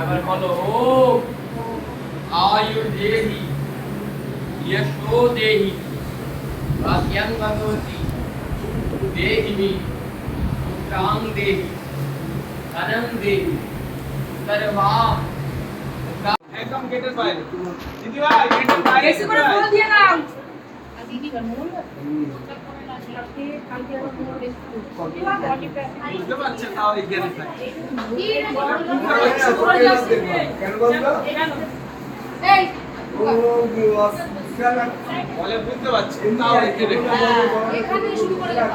এবার বলো ও আয়ু দেহি यशोदेहि वाक्यं भगवति। देहि मे मुक्तां देहि। धनं देहि। सर्वां। एकदम गेटर फ़ाइल दीदी भाई गेटर फ़ाइल ऐसे बड़ा बोल दिया ना दीदी का मोल अच्छा था एक गेटर फ़ाइल ये अच्छा था एक गेटर फ़ाइल বলে বুঝতে পারছি তাও এই গেটের এখানে শুরু করে দাও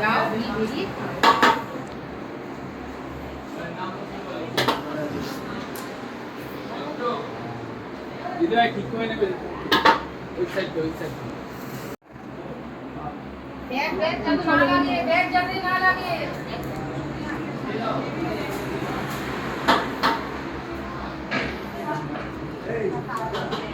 যাও বেরিয়ে দিদি ঠিক করে নেবে? ওই সাইড ওই সাইড ব্যাগ ব্যাগ যাতে না লাগে ব্যাগ যাতে না লাগে। আগে